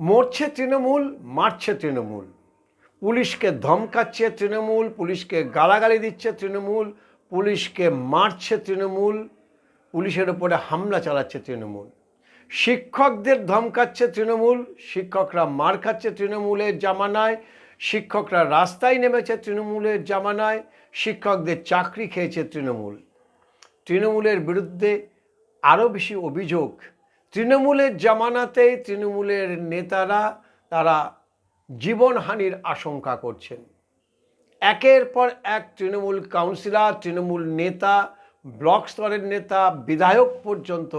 মরছে তৃণমূল, মারছে তৃণমূল। পুলিশকে ধমকাচ্ছে তৃণমূল, পুলিশকে গালাগালি দিচ্ছে তৃণমূল, পুলিশকে মারছে তৃণমূল, পুলিশের ওপরে হামলা চালাচ্ছে তৃণমূল। শিক্ষকদের ধমকাচ্ছে তৃণমূল, শিক্ষকরা মার খাচ্ছে তৃণমূলের জামানায়, শিক্ষকরা রাস্তায় নেমেছে তৃণমূলের জামানায়, শিক্ষকদের চাকরি খেয়েছে তৃণমূল। তৃণমূলের বিরুদ্ধে আরও বেশি অভিযোগ তৃণমূলের জামানাতেই তৃণমূলের নেতারা তারা জীবনহানির আশঙ্কা করছেন। একের পর এক তৃণমূল কাউন্সিলর, তৃণমূল নেতা, ব্লক স্তরের নেতা, বিধায়ক পর্যন্ত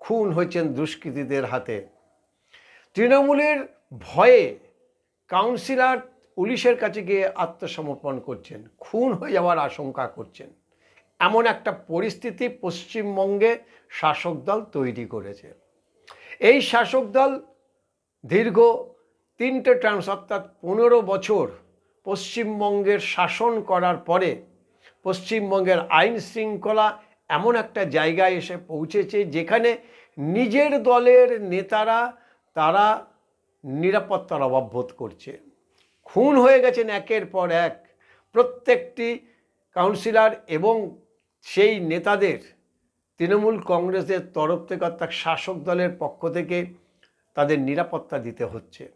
খুন হয়েছেন দুষ্কৃতীদের হাতে। তৃণমূলের ভয়ে কাউন্সিলর পুলিশের কাছে গিয়ে আত্মসমর্পণ করছেন, খুন হয়ে যাওয়ার আশঙ্কা করছেন। এমন একটা পরিস্থিতি পশ্চিমবঙ্গে শাসক দল তৈরি করেছে। এই শাসক দল দীর্ঘ তিনটে টার্মস অর্থাৎ পনেরো বছর পশ্চিমবঙ্গের শাসন করার পরে পশ্চিমবঙ্গের আইন শৃঙ্খলা এমন একটা জায়গায় এসে পৌঁছেছে যেখানে নিজের দলের নেতারা, তারা নিরাপত্তার অভাব বোধ করছে। খুন হয়ে গেছেন একের পর এক প্রত্যেকটি কাউন্সিলর এবং সেই নেতাদের তৃণমূল কংগ্রেসের তরফ থেকে অর্থাৎ শাসক দলের পক্ষ থেকে তাদের নিরাপত্তা দিতে হচ্ছে।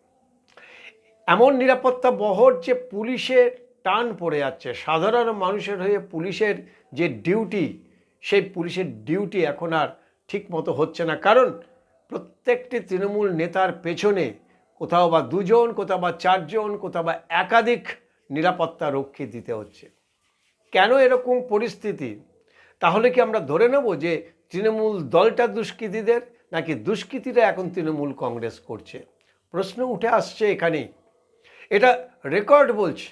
এমন নিরাপত্তা বহর যে পুলিশের টান পড়ে যাচ্ছে, সাধারণ মানুষের হয়ে পুলিশের যে ডিউটি, সেই পুলিশের ডিউটি এখন আর ঠিক মতো হচ্ছে না। কারণ প্রত্যেকটি তৃণমূল নেতার পেছনে কোথাও বা দুজন, কোথাও বা চারজন, কোথাও বা একাধিক নিরাপত্তা রক্ষী দিতে হচ্ছে। কেন এরকম পরিস্থিতি? তাহলে কি আমরা ধরে নেব যে তৃণমূল দলটা দুষ্কৃতীদের নাকি দুষ্কৃতীরা এখন তৃণমূল কংগ্রেস করছে? প্রশ্ন উঠে আসছে এখানেই এটা রেকর্ড বলছে।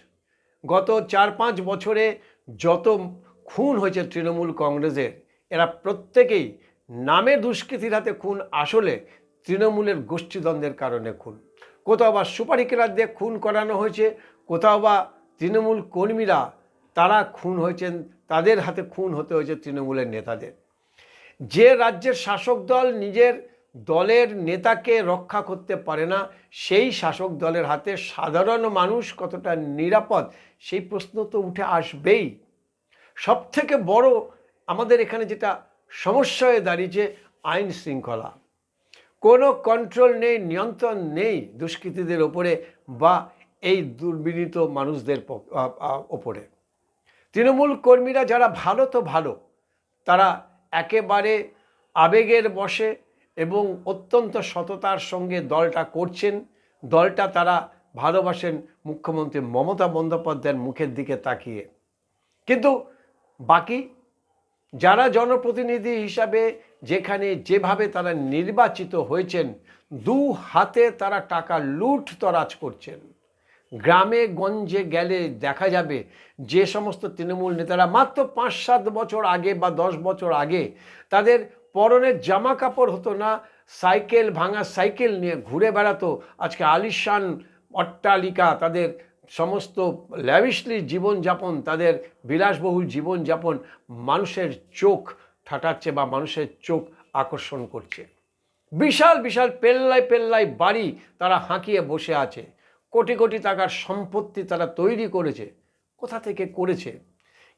গত চার পাঁচ বছরে যত খুন হয়েছে তৃণমূল কংগ্রেসের, এরা প্রত্যেকেই নামে দুষ্কৃতির হাতে খুন, আসলে তৃণমূলের গোষ্ঠীদ্বন্দ্বের কারণে খুন। কোথাও বা সুপারি কেলার দিয়ে খুন করানো হয়েছে, কোথাও বা তৃণমূল কর্মীরা তারা খুন হয়েছেন, তাদের হাতে খুন হতে হয়েছে তৃণমূলের নেতাদের। যে রাজ্যের শাসক দল নিজের দলের নেতাকে রক্ষা করতে পারে না, সেই শাসক দলের হাতে সাধারণ মানুষ কতটা নিরাপদ, সেই প্রশ্ন তো উঠে আসবেই। সব থেকে বড় আমাদের এখানে যেটা সমস্যা হয়ে দাঁড়িয়েছে, আইন শৃঙ্খলা। কোনো কন্ট্রোল নেই, নিয়ন্ত্রণ নেই দুষ্কৃতীদের ওপরে বা এই দুর্বিনীত মানুষদের ওপরে। তৃণমূল কর্মীরা যারা ভালো তো ভালো, তারা একেবারে আবেগের বসে এবং অত্যন্ত সততার সঙ্গে দলটা করছেন। দলটা তারা ভালোবাসেন মুখ্যমন্ত্রী মমতা বন্দ্যোপাধ্যায়ের মুখের দিকে তাকিয়ে। কিন্তু বাকি যারা জনপ্রতিনিধি হিসাবে যেখানে যেভাবে তারা নির্বাচিত হয়েছেন, দু হাতে তারা টাকা লুট তরাজ করছেন। গ্রামে গঞ্জে গেলে দেখা যাবে যে সমস্ত তৃণমূল নেতারা মাত্র পাঁচ সাত বছর আগে বা দশ বছর আগে তাদের পরনের জামা কাপড় হতো না, সাইকেল ভাঙা সাইকেল নিয়ে ঘুরে বেড়াতো। আজকে আলিশান অট্টালিকা, তাদের সমস্ত ল্যাভিশলি জীবনযাপন, তাদের বিলাসবহুল জীবনযাপন মানুষের চোখ ঠাটাচ্ছে বা মানুষের চোখ আকর্ষণ করছে। বিশাল বিশাল, পেল্লায় পেল্লায় বাড়ি তারা হাঁকিয়ে বসে আছে। কোটি কোটি টাকার সম্পত্তি তারা তৈরি করেছে। কোথা থেকে করেছে?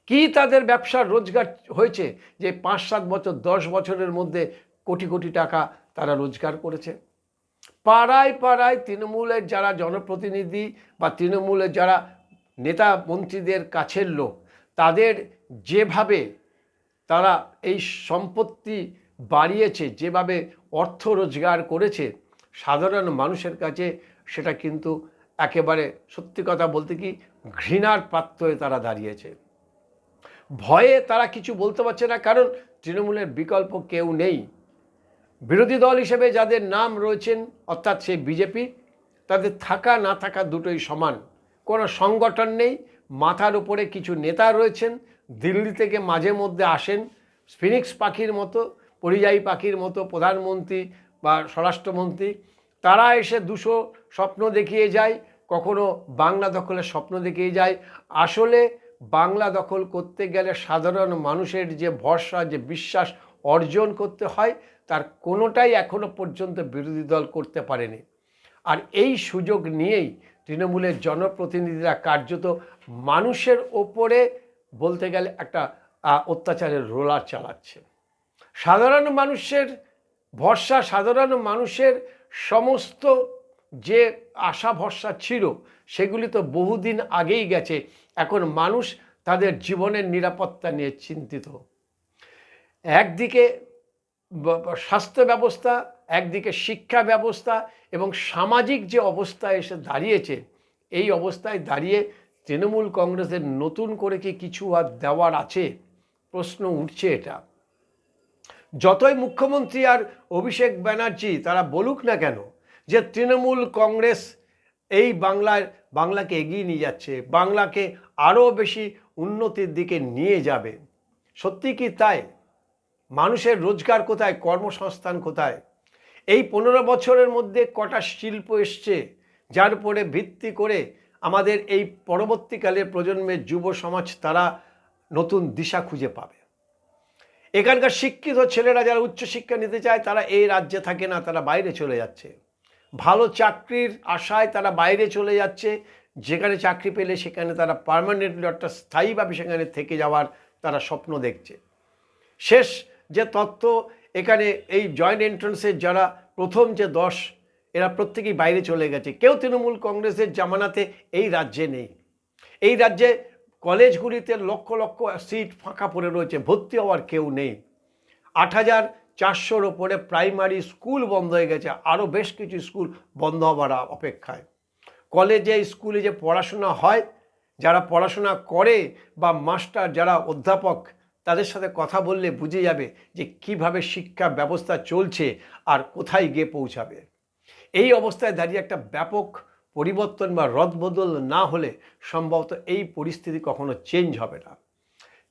কি তাদের ব্যবসার রোজগার হয়েছে যে পাঁচ সাত বছর, দশ বছরের মধ্যে কোটি কোটি টাকা তারা রোজগার করেছে? পাড়ায় পাড়ায় তৃণমূলের যারা জনপ্রতিনিধি বা তৃণমূলের যারা নেতা মন্ত্রীদের কাছের লোক, তাদের যেভাবে তারা এই সম্পত্তি বাড়িয়েছে, যেভাবে অর্থ রোজগার করেছে, সাধারণ মানুষের কাছে সেটা কিন্তু একেবারে সত্যি কথা বলতে কি ঘৃণার পাত্র তারা দাঁড়িয়েছে। ভয়ে তারা কিছু বলতে পারছে না, কারণ তৃণমূলের বিকল্প কেউ নেই। বিরোধী দল হিসেবে যাদের নাম রয়েছেন, অর্থাৎ সেই বিজেপি, তাদের থাকা না থাকা দুটোই সমান। কোনো সংগঠন নেই, মাথার উপরে কিছু নেতা রয়েছেন, দিল্লি থেকে মাঝে মধ্যে আসেন, ফিনিক্স পাখির মতো, পরিযায়ী পাখির মতো প্রধানমন্ত্রী বা স্বরাষ্ট্রমন্ত্রী। তারা এসে দুশো স্বপ্ন দেখিয়ে যায় কখনো বাংলা দখলের স্বপ্ন দেখিয়ে যায়। আসলে বাংলা দখল করতে গেলে সাধারণ মানুষের যে ভরসা, যে বিশ্বাস অর্জন করতে হয়, তার কোনোটাই এখনও পর্যন্ত বিরোধী দল করতে পারেনি। আর এই সুযোগ নিয়েই তৃণমূলের জনপ্রতিনিধিরা কার্যত মানুষের ওপরে বলতে গেলে একটা অত্যাচারের রোলার চালাচ্ছে। সাধারণ মানুষের ভরসা, সাধারণ মানুষের সমস্ত যে আশা ভরসা ছিল, সেগুলি তো বহুদিন আগেই গেছে। এখন মানুষ তাদের জীবনের নিরাপত্তা নিয়ে চিন্তিত। একদিকে স্বাস্থ্য ব্যবস্থা, একদিকে শিক্ষা ব্যবস্থা এবং সামাজিক যে অবস্থায় এসে দাঁড়িয়েছে, এই অবস্থায় দাঁড়িয়ে তৃণমূল কংগ্রেসের নতুন করে কি কিছু আর দেওয়ার আছে? প্রশ্ন উঠছে এটা। যতই মুখ্যমন্ত্রী আর অভিষেক ব্যানার্জি তারা বলুক না কেন যে তৃণমূল কংগ্রেস এই বাংলায়, বাংলাকে এগিয়ে নিয়ে যাচ্ছে, বাংলাকে আরও বেশি উন্নতির দিকে নিয়ে যাবে। সত্যি কি তাই? মানুষের রোজগার কোথায়, কর্মসংস্থান কোথায়? এই পনেরো বছরের মধ্যে কটা শিল্প এসছে, যার উপরে ভিত্তি করে আমাদের এই পরবর্তীকালের প্রজন্মের যুব সমাজ তারা নতুন দিশা খুঁজে পাবে। এখানকার শিক্ষিত ছেলেরা যারা উচ্চশিক্ষা নিতে চায়, তারা এই রাজ্যে থাকে না, তারা বাইরে চলে যাচ্ছে। ভালো চাকরির আশায় তারা বাইরে চলে যাচ্ছে। যেখানে চাকরি পেলে সেখানে তারা পার্মানেন্টলি অর্থাৎ স্থায়ীভাবে সেখানে থেকে যাওয়ার তারা স্বপ্ন দেখছে। শেষ যে তত্ত্ব, এখানে এই জয়েন্ট এন্ট্রান্সের যারা প্রথম যে দশ, এরা প্রত্যেকেই বাইরে চলে গেছে। কেউ তৃণমূল কংগ্রেসের জামানাতে এই রাজ্যে নেই। এই রাজ্যে কলেজগুলিতে লক্ষ লক্ষ সিট ফাঁকা পড়ে রয়েছে, ভর্তি হওয়ার কেউ নেই। আট হাজার চারশোর ওপরে প্রাইমারি স্কুল বন্ধ হয়ে গেছে, আরও বেশ কিছু স্কুল বন্ধ হওয়ার অপেক্ষায়। কলেজে, স্কুলে যে পড়াশোনা হয়, যারা পড়াশোনা করে বা মাস্টার, যারা অধ্যাপক, তাদের সাথে কথা বললে বুঝে যাবে যে কীভাবে শিক্ষা ব্যবস্থা চলছে আর কোথায় গিয়ে পৌঁছাবে। এই অবস্থায় দাঁড়িয়ে একটা ব্যাপক পরিবর্তন বা রদবদল না হলে সম্ভবত এই পরিস্থিতি কখনো চেঞ্জ হবে না।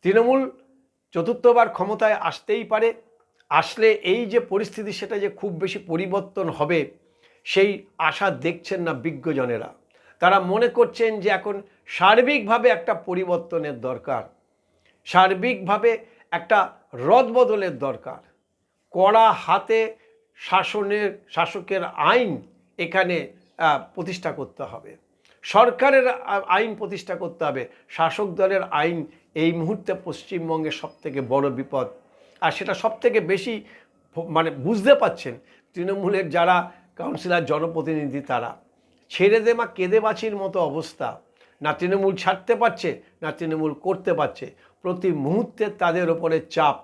তৃণমূল চতুর্থবার ক্ষমতায় আসতেই পারে আসলে এই যে পরিস্থিতি, সেটা যে খুব বেশি পরিবর্তন হবে, সেই আশা দেখছেন না বিজ্ঞজনেরা। তারা মনে করছেন যে এখন সার্বিকভাবে একটা পরিবর্তনের দরকার, সার্বিকভাবে একটা রদবদলের দরকার। কড়া হাতে শাসনের, শাসকের আইন এখানে প্রতিষ্ঠা করতে হবে। সরকারের আইন প্রতিষ্ঠা করতে হবে। শাসক দলের আইন এই মুহূর্তে পশ্চিমবঙ্গের সবথেকে বড় বিপদ। আর সেটা সব থেকে বেশি মানে বুঝতে পাচ্ছেন তৃণমূলের যারা কাউন্সিলর, জনপ্রতিনিধি তারা। ছেড়ে দে মা, কেঁদে বাছির মতো অবস্থা। না তৃণমূল ছাড়তে পারছে, না তৃণমূল করতে পারছে। প্রতি মুহূর্তে তাদের ওপরে চাপ।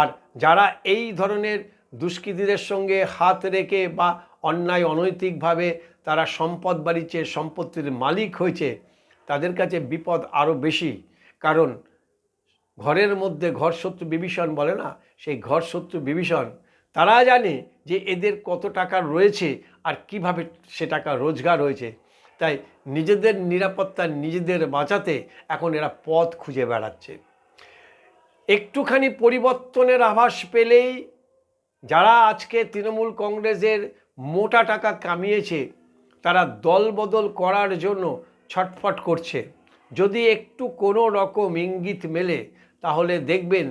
আর যারা এই ধরনের দুষ্কৃতীদের সঙ্গে হাত রেখে বা অন্যায় অনৈতিকভাবে তারা সম্পদ বাড়িছে সম্পত্তির মালিক হয়েছে, তাদের কাছে বিপদ আরও বেশি। কারণ ঘরের মধ্যে ঘর শত্রু বিভীষণ বলে না? সেই ঘর শত্রু বিভীষণ, তারা জানে যে এদের কত টাকা রয়েছে আর কীভাবে সে টাকা রোজগার হয়েছে। তাই নিজেদের নিরাপত্তা নিজেদের বাঁচাতে এখন এরা পথ খুঁজে বেড়াচ্ছে। একটুখানি পরিবর্তনের আভাস পেলেই যারা আজকে তৃণমূল কংগ্রেসের মোটা টাকা কামিয়েছে, তারা দলবদল করার জন্য ছটফট করছে। যদি একটু কোনো রকম ইঙ্গিত মেলে তাহলে দেখবেন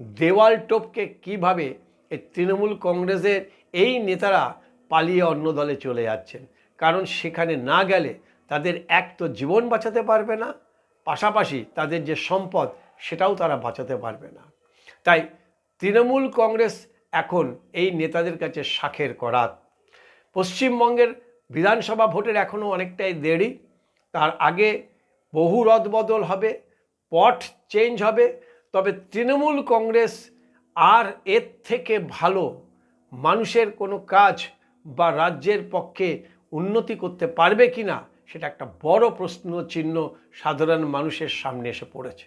দেওয়াল টোপকে কীভাবে এই তৃণমূল কংগ্রেসের এই নেতারা পালিয়ে অন্য দলে চলে যাচ্ছেন। কারণ সেখানে না গেলে তাদের এক তো জীবন বাঁচাতে পারবে না, পাশাপাশি তাদের যে সম্পদ সেটাও তারা বাঁচাতে পারবে না। তাই তৃণমূল কংগ্রেস এখন এই নেতাদের কাছে শাখের করাত। পশ্চিমবঙ্গের বিধানসভা ভোটের এখনও অনেকটাই দেরি, তার আগে বহু রদবদল হবে পট চেঞ্জ হবে, তবে তৃণমূল কংগ্রেস আর এর থেকে ভালো মানুষের কোনো কাজ বা রাজ্যের পক্ষে উন্নতি করতে পারবে কি না সেটা একটা বড় প্রশ্ন চিহ্ন সাধারণ মানুষের সামনে এসে পড়েছে।